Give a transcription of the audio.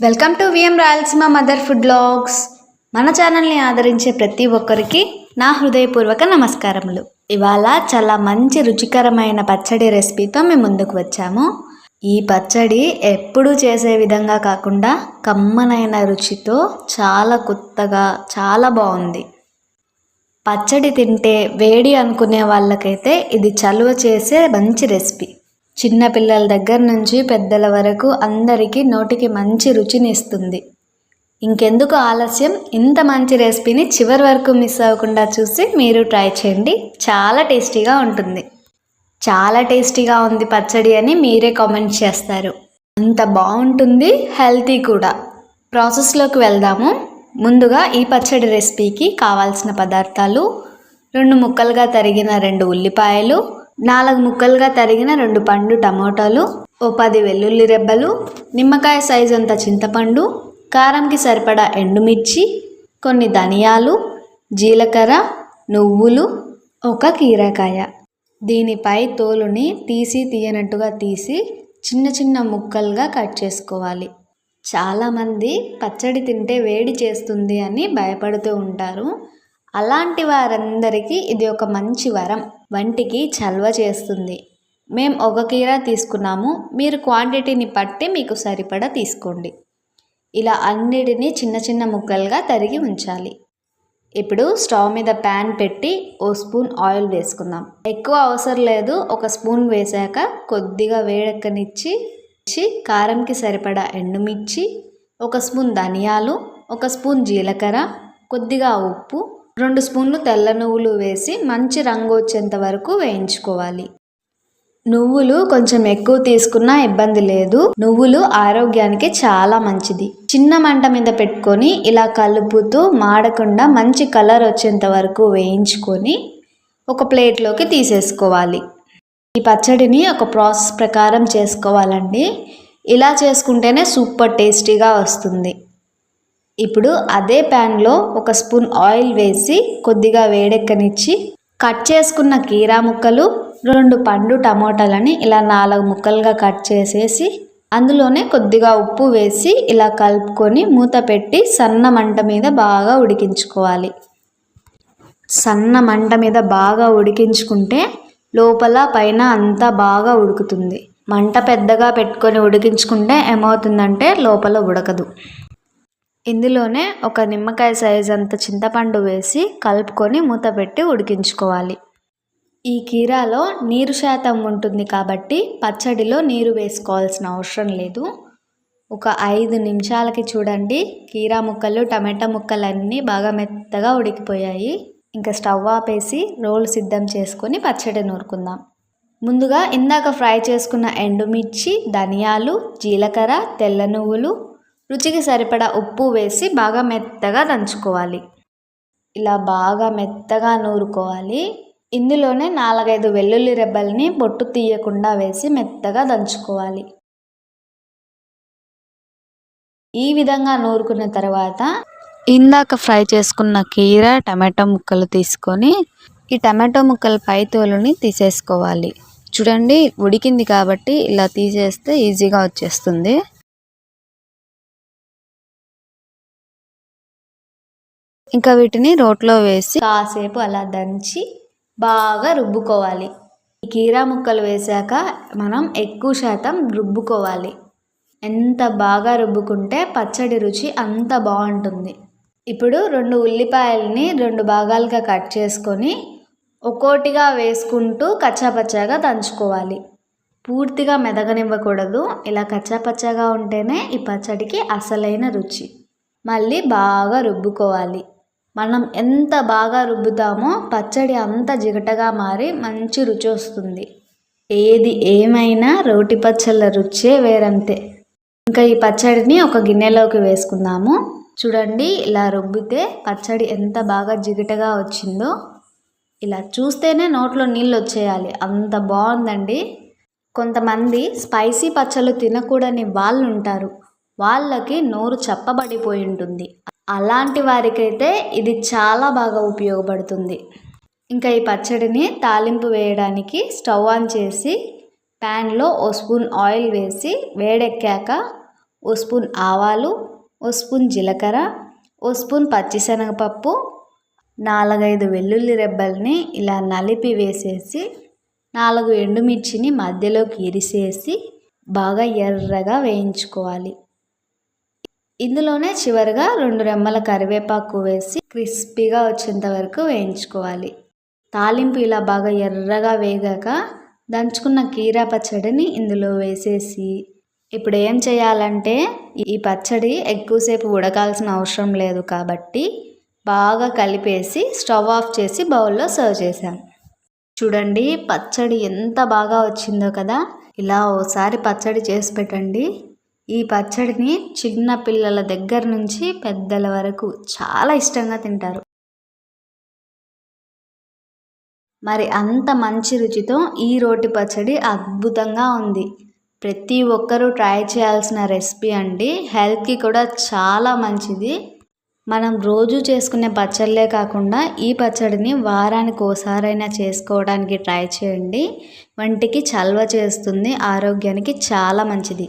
Welcome to V M Rayalaseema mother food blogs మన ఛానల్ని ఆదరించే ప్రతి ఒక్కరికి నా హృదయపూర్వక నమస్కారములు. ఇవాళ చాలా మంచి రుచికరమైన పచ్చడి రెసిపీతో మేము ముందుకు వచ్చాము. ఈ పచ్చడి ఎప్పుడూ చేసే విధంగా కాకుండా కమ్మనైన రుచితో చాలా కొత్తగా చాలా బాగుంది. పచ్చడి తింటే వేడి అనుకునే వాళ్ళకైతే ఇది చలువ చేసే మంచి రెసిపీ చిన్న పిల్లల దగ్గర నుంచి పెద్దల వరకు అందరికీ నోటికి మంచి రుచిని ఇస్తుంది ఇంకెందుకు ఆలస్యం? ఇంత మంచి రెసిపీని చివరి వరకు మిస్ అవ్వకుండా చూసి మీరు ట్రై చేయండి. చాలా టేస్టీగా ఉంటుంది. చాలా టేస్టీగా ఉంది పచ్చడి అని మీరే కామెంట్ చేస్తారు. అంత బాగుంటుంది హెల్తీ కూడా. ప్రాసెస్లోకి వెళ్దాము. ముందుగా ఈ పచ్చడి రెసిపీకి కావాల్సిన పదార్థాలు రెండు ముక్కలుగా తరిగిన రెండు ఉల్లిపాయలు నాలుగు ముక్కలుగా తరిగిన రెండు పండు టమోటాలు ఓ పది వెల్లుల్లి రెబ్బలు నిమ్మకాయ సైజ్ అంత చింతపండు కారంకి సరిపడా ఎండుమిర్చి కొన్ని ధనియాలు జీలకర్ర నువ్వులు ఒక కీరకాయ. దీనిపై తోలుని తీసి తీయనట్టుగా తీసి చిన్న చిన్న ముక్కలుగా కట్ చేసుకోవాలి. చాలామంది పచ్చడి తింటే వేడి చేస్తుంది అని భయపడుతూ ఉంటారు. అలాంటి వారందరికీ ఇది ఒక మంచి వరం. వంటికి చల్వ చేస్తుంది. మేము ఒక కీర తీసుకున్నాము. మీరు క్వాంటిటీని బట్టి మీకు సరిపడా తీసుకోండి. ఇలా అన్నిటినీ చిన్న చిన్న ముక్కలుగా తరిగి ఉంచాలి. ఇప్పుడు స్టవ్ మీద ప్యాన్ పెట్టి ఓ స్పూన్ ఆయిల్ వేసుకుందాం. ఎక్కువ అవసరం లేదు. ఒక స్పూన్ వేసాక కొద్దిగా వేడెక్కనిచ్చి ఇచ్చి కారంకి సరిపడా ఎండుమిర్చి ఒక స్పూన్ ధనియాలు ఒక స్పూన్ జీలకర్ర కొద్దిగా ఉప్పు రెండు స్పూన్లు తెల్ల నువ్వులు వేసి మంచి రంగు వచ్చేంత వరకు వేయించుకోవాలి. నువ్వులు కొంచెం ఎక్కువ తీసుకున్నా ఇబ్బంది లేదు. నువ్వులు ఆరోగ్యానికి చాలా మంచిది. చిన్న మంట మీద పెట్టుకొని ఇలా కలుపుతూ మాడకుండా మంచి కలర్ వచ్చేంత వరకు వేయించుకొని ఒక ప్లేట్లోకి తీసేసుకోవాలి. ఈ పచ్చడిని ఒక ప్రాసెస్ ప్రకారం చేసుకోవాలండి. ఇలా చేసుకుంటేనే సూపర్ టేస్టీగా వస్తుంది. ఇప్పుడు అదే ప్యాన్లో ఒక స్పూన్ ఆయిల్ వేసి కొద్దిగా వేడెక్కనిచ్చి కట్ చేసుకున్న కీరా ముక్కలు రెండు పండు టమోటాలని ఇలా నాలుగు ముక్కలుగా కట్ చేసేసి అందులోనే కొద్దిగా ఉప్పు వేసి ఇలా కలుపుకొని మూత పెట్టి సన్న మంట మీద బాగా ఉడికించుకోవాలి. సన్న మంట మీద బాగా ఉడికించుకుంటే లోపల పైన అంతా బాగా ఉడుకుతుంది. మంట పెద్దగా పెట్టుకొని ఉడికించుకుంటే ఏమవుతుందంటే లోపల ఉడకదు. ఇందులోనే ఒక నిమ్మకాయ సైజ్ అంత చింతపండు వేసి కలుపుకొని మూత పెట్టి ఉడికించుకోవాలి. ఈ కీరాలో నీరు శాతం ఉంటుంది కాబట్టి పచ్చడిలో నీరు వేసుకోవాల్సిన అవసరం లేదు. ఒక ఐదు నిమిషాలకి చూడండి. కీరా ముక్కలు టమాటా ముక్కలు అన్నీ బాగా మెత్తగా ఉడికిపోయాయి. ఇంకా స్టవ్ ఆపేసి రోల్ సిద్ధం చేసుకొని పచ్చడి నూరుకుందాం. ముందుగా ఇందాక ఫ్రై చేసుకున్న ఎండుమిర్చి ధనియాలు జీలకర్ర తెల్ల నువ్వులు రుచికి సరిపడా ఉప్పు వేసి బాగా మెత్తగా దంచుకోవాలి. ఇలా బాగా మెత్తగా నూరుకోవాలి. ఇందులోనే నాలుగైదు వెల్లుల్లి రెబ్బల్ని పొట్టు తీయకుండా వేసి మెత్తగా దంచుకోవాలి. ఈ విధంగా నూరుకున్న తర్వాత ఇందాక ఫ్రై చేసుకున్న కీర టమాటో ముక్కలు తీసుకొని ఈ టమాటో ముక్కల పై తోలుని తీసేసుకోవాలి. చూడండి ఉడికింది కాబట్టి ఇలా తీసేస్తే ఈజీగా వచ్చేస్తుంది. ఇంకా వీటిని రోట్లో వేసి కాసేపు అలా దంచి బాగా రుబ్బుకోవాలి. ఈ కీరా ముక్కలు వేసాక మనం ఎక్కువ శాతం రుబ్బుకోవాలి. ఎంత బాగా రుబ్బుకుంటే పచ్చడి రుచి అంత బాగుంటుంది. ఇప్పుడు రెండు ఉల్లిపాయలని రెండు భాగాలుగా కట్ చేసుకొని ఒక్కోటిగా వేసుకుంటూ కచ్చాపచ్చాగా దంచుకోవాలి. పూర్తిగా మెదగనివ్వకూడదు. ఇలా కచ్చాపచ్చాగా ఉంటేనే ఈ పచ్చడికి అసలైన రుచి. మళ్ళీ బాగా రుబ్బుకోవాలి. మనం ఎంత బాగా రుబ్బుతామో పచ్చడి అంత జిగటగా మారి మంచి రుచి వస్తుంది. ఏది ఏమైనా రోటి పచ్చళ్ళ రుచే వేరంతే. ఇంకా ఈ పచ్చడిని ఒక గిన్నెలోకి వేసుకుందాము. చూడండి ఇలా రుబ్బితే పచ్చడి ఎంత బాగా జిగటగా వచ్చిందో. ఇలా చూస్తేనే నోట్లో నీళ్ళు వచ్చేయాలి. అంత బాగుందండి. కొంతమంది స్పైసీ పచ్చళ్ళు తినకూడని వాళ్ళు ఉంటారు వాళ్ళకి నోరు చప్పబడిపోయి ఉంటుంది. అలాంటి వారికైతే ఇది చాలా బాగా ఉపయోగపడుతుంది. ఇంకా ఈ పచ్చడిని తాలింపు వేయడానికి స్టవ్ ఆన్ చేసి ప్యాన్లో ఓ స్పూన్ ఆయిల్ వేసి వేడెక్కాక ఓ స్పూన్ ఆవాలు ఓ స్పూన్ జీలకర్ర ఓ స్పూన్ పచ్చిశనగపప్పు నాలుగైదు వెల్లుల్లి రెబ్బల్ని ఇలా నలిపి వేసేసి నాలుగు ఎండుమిర్చిని మధ్యలోకి ఇరిసేసి బాగా ఎర్రగా వేయించుకోవాలి. ఇందులోనే చివరిగా రెండు రెమ్మల కరివేపాకు వేసి క్రిస్పీగా వచ్చేంత వరకు వేయించుకోవాలి. తాలింపు ఇలా బాగా ఎర్రగా వేగాక దంచుకున్న కీరా పచ్చడిని ఇందులో వేసేసి ఇప్పుడు ఏం చేయాలంటే ఈ పచ్చడి ఎక్కువసేపు ఉడకాల్సిన అవసరం లేదు కాబట్టి బాగా కలిపేసి స్టవ్ ఆఫ్ చేసి బౌల్లో సర్వ్ చేశాం. చూడండి పచ్చడి ఎంత బాగా వచ్చిందో కదా. ఇలా ఓసారి పచ్చడి చేసి పెట్టండి. ఈ పచ్చడిని చిన్న పిల్లల దగ్గర నుంచి పెద్దల వరకు చాలా ఇష్టంగా తింటారు. మరి అంత మంచి రుచితో ఈ రోటి పచ్చడి అద్భుతంగా ఉంది. ప్రతి ఒక్కరూ ట్రై చేయాల్సిన రెసిపీ అండి. హెల్త్కి కూడా చాలా మంచిది. మనం రోజు చేసుకునే పచ్చళ్ళే కాకుండా ఈ పచ్చడిని వారానికి ఓసారైనా చేసుకోవడానికి ట్రై చేయండి. వంటికి చల్వ చేస్తుంది. ఆరోగ్యానికి చాలా మంచిది.